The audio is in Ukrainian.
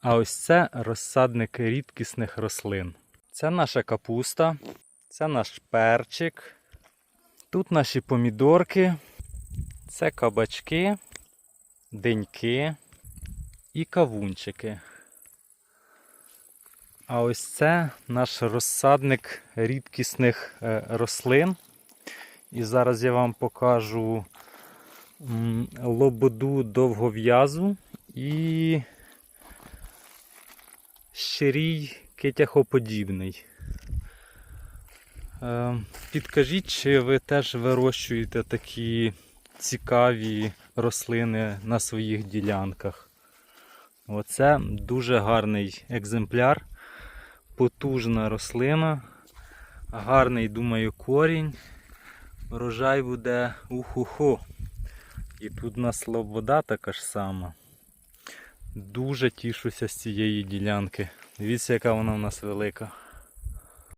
А ось це розсадник рідкісних рослин. Це наша капуста, це наш перчик. Тут наші помідорки, це кабачки, деньки і кавунчики. А ось це наш розсадник рідкісних е, рослин. І зараз я вам покажу лободу довгов'язу і щирій китяхоподібний. Е, Підкажіть, чи ви теж вирощуєте такі цікаві рослини на своїх ділянках? Оце дуже гарний екземпляр, потужна рослина, гарний, думаю, корінь. Врожай буде уху-ху. І тут у нас лобода така ж сама. Дуже тішуся з цієї ділянки. Дивіться, яка вона у нас велика.